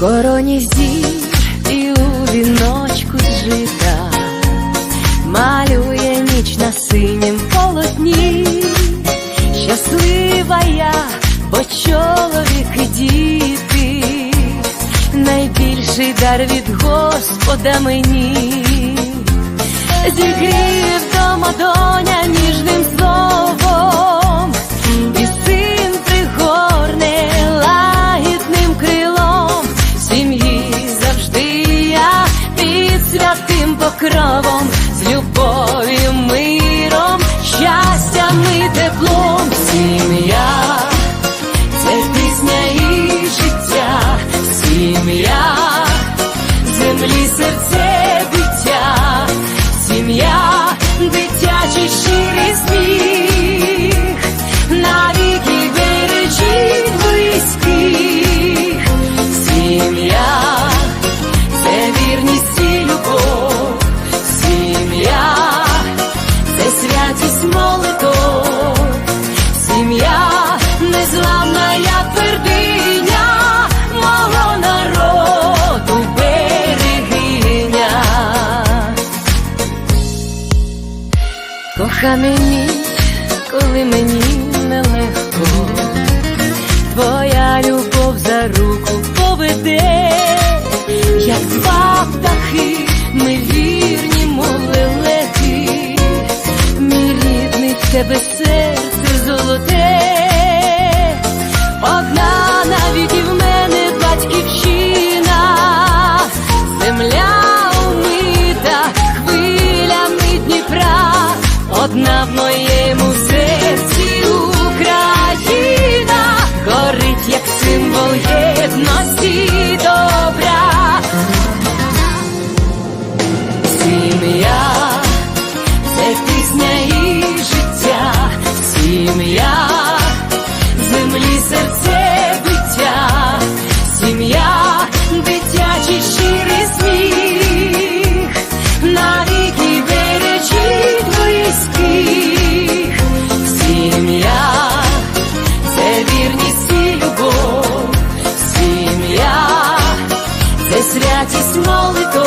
короні зір і у віночку жита малює ніч на синім полотні, щаслива я, бо чоловік і діти, найбільший дар від Господа мені, зігрів домодоня ніжним словом. akravam святість молитов, сім'я, незламна я твердиня мого народу берегиня. Коханий мій, коли мені тебе серце золоте, одна святість молитва.